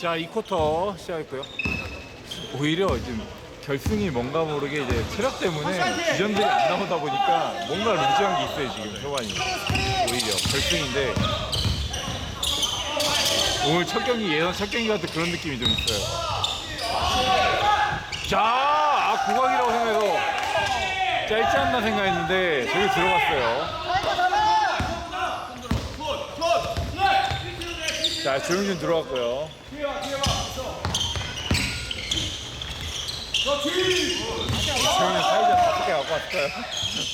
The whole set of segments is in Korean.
자, 이 쿼터 시작했고요. 오히려 지금 결승이 뭔가 모르게 이제 체력 때문에 주전들이 안 나오다 보니까 뭔가 루즈한 게 있어요, 지금 초반이. 오히려 결승인데 오늘 첫 경기 예선 첫 경기 같은 그런 느낌이 좀 있어요. 자, 아, 국악이라고 생각해서 짧지 않나 생각했는데 저기 들어갔어요. 자, 조용준 들어갔고요. 조용준 사이즈 개 갖고 왔을까요?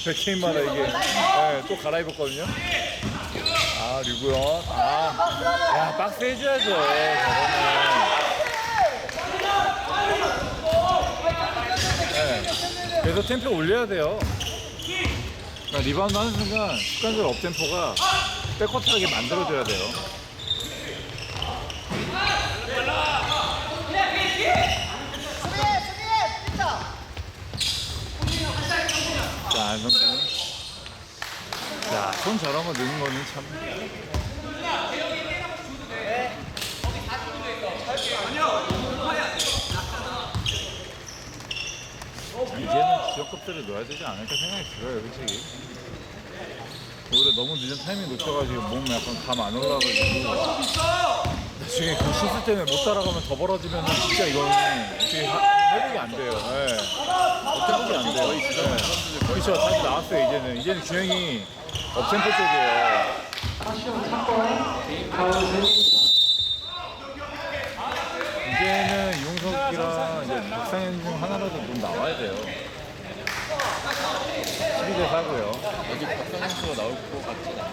100개인마다 이게 네, 또 갈아입었거든요. 아, 류구현. 아, 야, 박스 해줘야죠. 저거는. 네. 그래서 템포 올려야 돼요. 그러니까 리바운드 하는 순간 습관적으로 업템포가 백코트하게 만들어줘야 돼요. 수비해 수비해 진짜 자, 안성준. 자, 손 저런 거 넣는 거는 참. 자, 이제는 지역급들을 넣어야 되지 않을까 생각이 들어요, 솔직히. 오히려 너무 늦은 타이밍 놓쳐가지고 몸 약간 감 안 올라가지고. 나중에 그 시스 때문에 못 따라가면 더 벌어지면 진짜 이거는 어떻게 하- 회복이 안 돼요. 예. 회복이 안 돼요. 네. 그렇죠. 다시 나왔어요, 이제는. 이제는 균형이 업템포 쪽이에요. 이제는 이용석이랑 이제 박상현 중 하나라도 좀 나와야 돼요. 12대 4고요. 여기 박상현 선수가 나올 것 같지 않아요.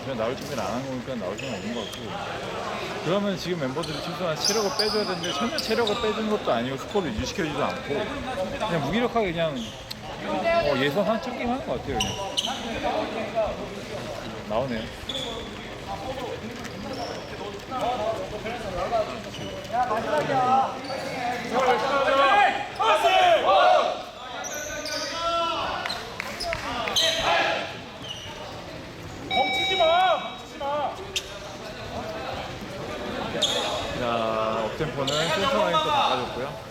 네, 그냥 나올 준비를 안 한 거니까 나올 수는 없는 것 같고. 그러면 지금 멤버들이 최소한 체력을 빼줘야 되는데 전혀 체력을 빼주는 것도 아니고 스코어를 유지시켜주지도 않고 그냥 무기력하게 그냥 어, 예선 한첫 게임 하는 것 같아요, 그냥. 나오네요. 자, 업템포는 센터 라인 또 바꿔줬고요.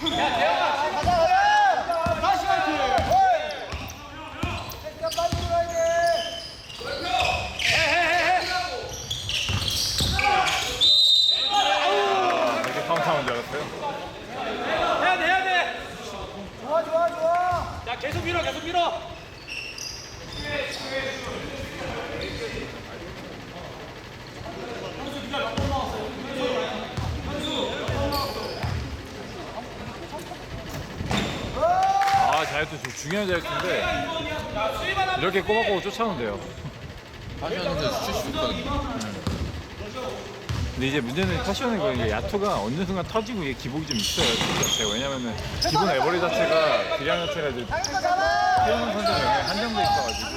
가자 가자 다시 갈게 새끼야 빨리 들어야 돼 이렇게 카운트하는 줄 알았어요. 해야 돼, 해야 돼. 좋아 좋아 좋아 야, 계속 밀어, 계속 밀어. 아, 자유투 좀 중요한 자유투인데 이렇게 꼬박꼬박 선수 슛이 좋거든요. 근데 이제 문제는 패션이 그 이제 야투가 어느 순간 터지고 이게 기복이 좀 있어요. 팀 자체가. 왜냐면은 기본 에버리 자체가 기량 자체가 이제 당근 잡아 뛰어난 선수 영향이 한정돼 있어가지고.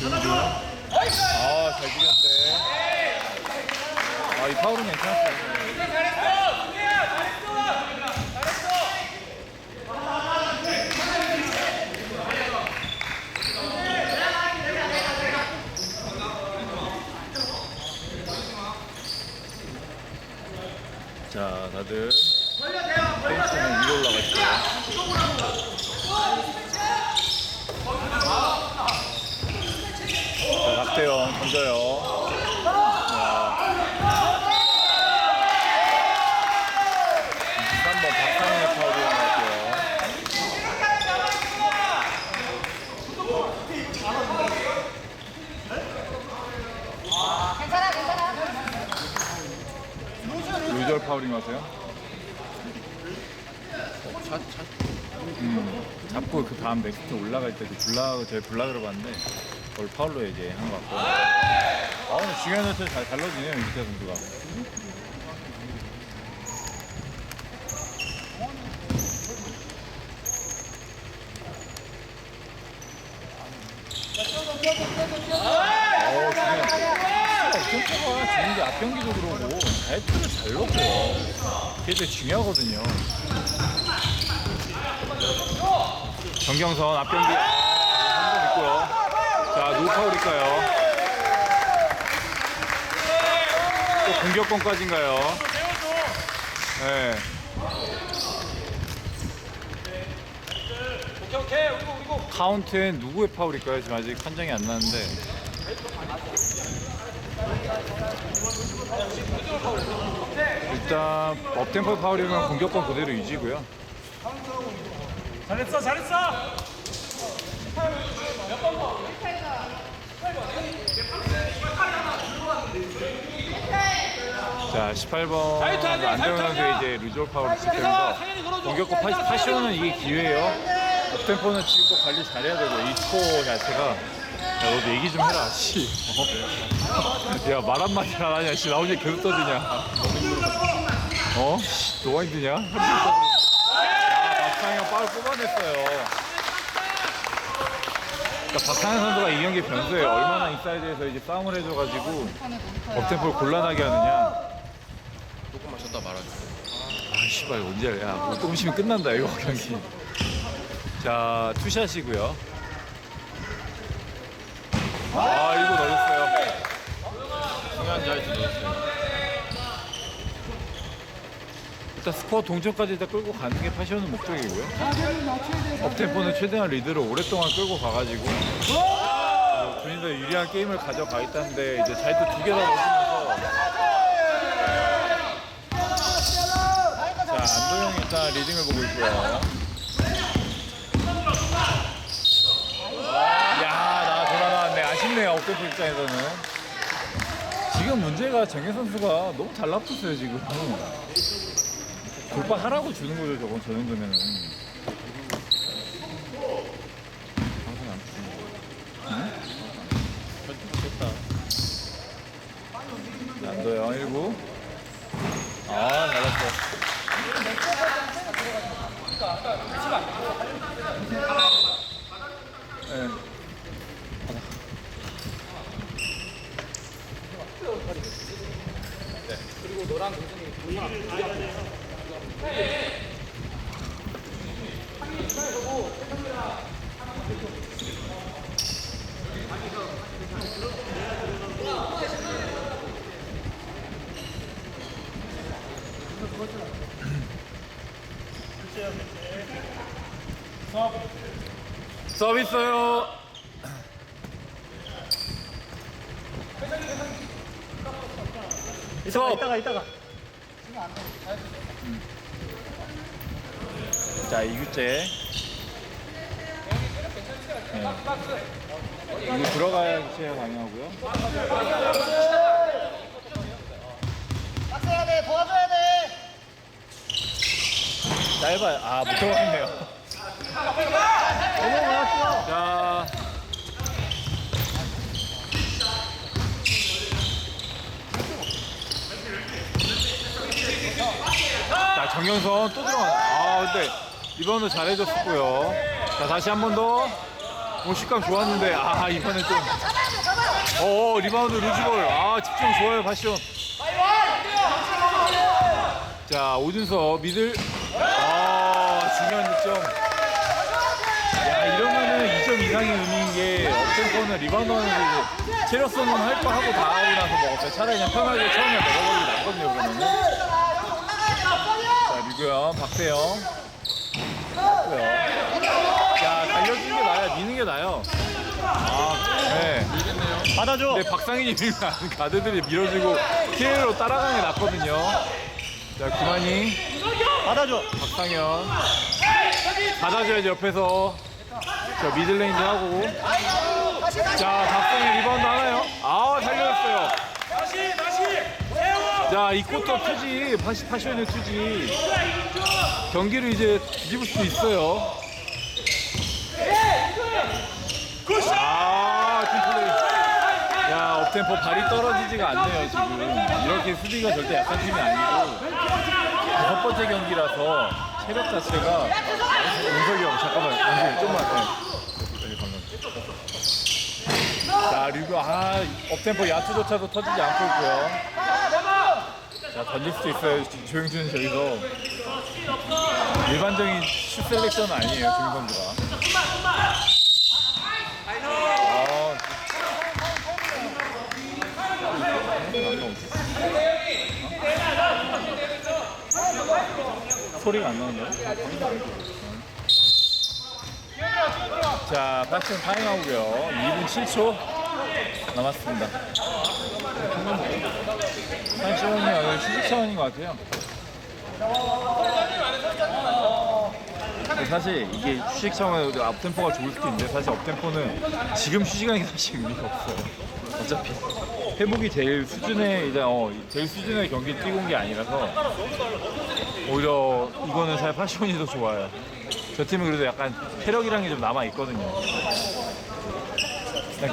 조용준. 아, 잘 죽였는데. 아, 이 파울은 괜찮았어요. 자, 다들 페이스는 위로 올라가 있어요. 자, 박태영 던져요. 자. 23번 박상현의 파울이 나갈게요. 괜찮아 괜찮아 루절 것 같아요. 차, 차. 음, 잡고 그 다음 넥스트 올라갈 때그 블라, 저희 블라 들어봤는데 그걸 파울로 이제 한 것 같고. 아, 오늘 중요한 점잘 달라지네요, 이태 선수가. 어, 중요한. 템포가 좋은 게 앞경기도 그러고 다이어트를 잘 넣고요. 그게 되게 중요하거든요. 정경선 앞경기 아, 있고요. 자, 누구 파울일까요? 또 공격권까지인가요? 네. 카운트엔 누구의 파울일까요? 지금 아직 판정이 안 나는데. 일단 업템포 파울이면 공격권 그대로 유지고요. 잘했어 잘했어 자, 18번 자유투 안 돼요, 안대현 자유투 안 선수의. 이제 루즈올 파울을 걸어줘 공격권 파시, 파시오는 이게 기회예요. 업템포는 지금 또 관리 잘해야 되고 이 스코어 자체가 야 너도 얘기 좀 해라 씨. 어? 야말 한마디 안 하냐 씨 나 혼자 계속 떠드냐 어? 씨, 너가 힘드냐? 야 박상현 파울 뽑아냈어요 그러니까 박상현 선수가 이 경기 변수예요 얼마나 인사이드에서 이제 싸움을 해줘가지고 업템포를 곤란하게 하느냐 조금 마셨다 말아줘. 아 씨발 언제 야 뭐 조금 쉬면 끝난다 이거 경기 자 투샷이고요 아 이거 넣었어요 자리에서 넣었어요. 일단 스코어 동점까지 일단 끌고 가는 게 파시오는 목적이고요. 업템포는 최대한 리드를 오랫동안 끌고 가가지고 어, 본인도 유리한 게임을 가져가 있다는데 이제 자유투 두개 다 넣으면서 자 안도영 일단 리딩을 보고 있고요. 야 나 돌아 나왔네. 아쉽네요 업템포 입장에서는 지금 문제가 정혜 선수가 너무 달라붙었어요 지금. 돌파 하라고 주는 거죠 저건 저 정도면은 방송 안 됐다. 뜯습니다 안도영 1구 아 잘했어 네. 서비스요. 수업 이따가 이따가 자, 이규재. 네. 이거 들어가야 교체가 가능하고요. 해야 돼 도와줘야 돼 짧아요. 아, 못 들어갔네요. 넘어가 자. 자, 정영선 또 들어가. 아, 근데 이번도 잘해줬고요. 자, 다시 한 번 더. 오, 식감 좋았는데, 아, 이번엔 좀. 어, 리바운드 루즈볼. 아, 집중 좋아요, 파시온. 자, 오준서 미들. 아, 중요한 득점. 야, 이러면은 2점 이상의 의미인 게 업템포는 리바운드 하는 체력성은 할 거 하고 다 하고 나서 먹었어요. 차라리 그냥 편하게 처음에 먹어버리기 낫거든요, 그러면은. 자, 미구현, 박태영. 고요 야, 달려주는 게 나아요. 미는 게 나아요. 아, 네. 받아줘 근데 박상현이 밀면 안- 가드들이 밀어주고 피해로 따라가는 게 낫거든요. 자, 구만이, 받아줘 박상현. 받아줘야지, 옆에서. 자, 미들레인지 하고. 자, 박상현 리바운드 하나요? 아, 달려졌어요. 다시 다시 세워 자, 이 쿼터 투지, 파시, 파시언의 투지. 경기를 이제 뒤집을 수 있어요. 아. 야, 업템포 발이 떨어지지가 않네요, 지금. 이렇게 수비가 절대 약한 팀이 아니고. 첫 번째 경기라서 체력 자체가. 윤석이 형, 잠깐만. 윤석이 좀만. 자, 리그, 아, 업템포 야투조차도 터지지 않고 있고요. 자, 던질 수도 있어요. 조- 조용준은 저기서. 일반적인 슛 셀렉션 아니에요 김 선수가 아, 소리가 안 나는데? 자, 박스는 타임아웃고요 2분 7초 남았습니다. 한 조금이 오늘 시즌 차원인 것 같아요. 사실 이게 휴식 차원에도 앞템포가 좋을 수도 있는데 사실 업템포는 지금 휴식하는 게 사실 의미가 없어요. 어차피 회복이 제일 수준의 이제 어 제일 수준의 경기 뛰고 온 게 아니라서 오히려 이거는 사실 파시온이 더 좋아요. 저 팀은 그래도 약간 체력이라는 게좀 남아 있거든요.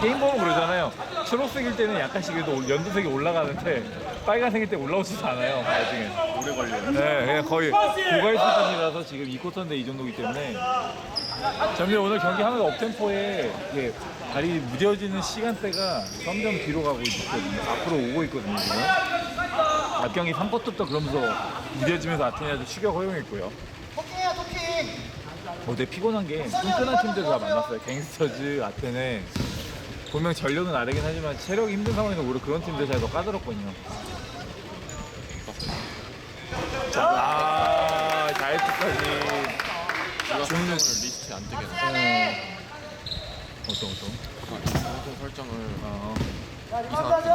게임 보면 그러잖아요. 초록색일 때는 약간씩 그래도 올- 연두색이 올라가는데 빨간색일 때 올라오지도 않아요. 나중에. 오래 걸려요. 네, 그냥 거의 고갈 수준이라서 지금 2쿼터인데 이 정도기 때문에 점점 오늘 경기 하면서 업템포에 이게 발이 무뎌지는 시간대가 점점 뒤로 가고 있거든요. 앞으로 오고 있거든요, 지금. 앞 경기 3쿼터부터 그러면서 무뎌지면서 아테네도 추격 허용했고요. 토킹이야 토킹 어, 피곤한 게 끈끈한 팀들 다 만났어요. 갱스터즈, 아테네. 분명 전력은 아래긴 하지만 체력이 힘든 상황에서 오히려 그런 팀들 잘더 까다롭거든요. 자, 아, 자이트까지. 제가 설정을 리스트에 안 뜨게 돼. 어. 어떤 어떤? 방송 설정을 어. 이상하게.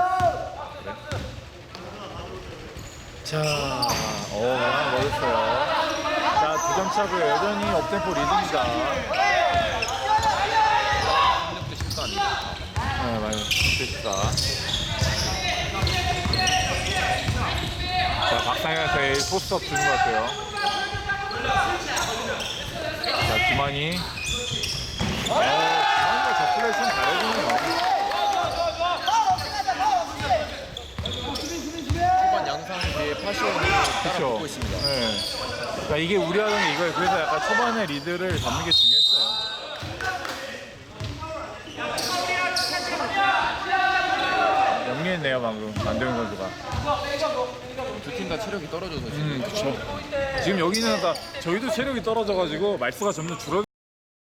자, 어, 하나 먹었어요. 자, 두 점 차고요. 여전히 업템포 리드입니다. 실력도 실수 아니에요. 네, 맞아요. 됐다. 자, 박상현한테 포스트업 주는 것 같아요. 자, 김한이. 어, 김한이가 저 플레이 참 잘해주네요. 초반 양상 뒤에 파시온이 따라붙고 있습니다. 네. 그러니까 이게 우려하는 게 이거예요. 그래서 약간 초반에 리드를 잡는 게 중요했어요. 영리했네요, 방금. 만대훈 선수가. 두 팀 다 체력이 떨어져서 지금 음, 그쵸. 지금 여기는 다 저희도 체력이 떨어져가지고 말수가 점점 줄어.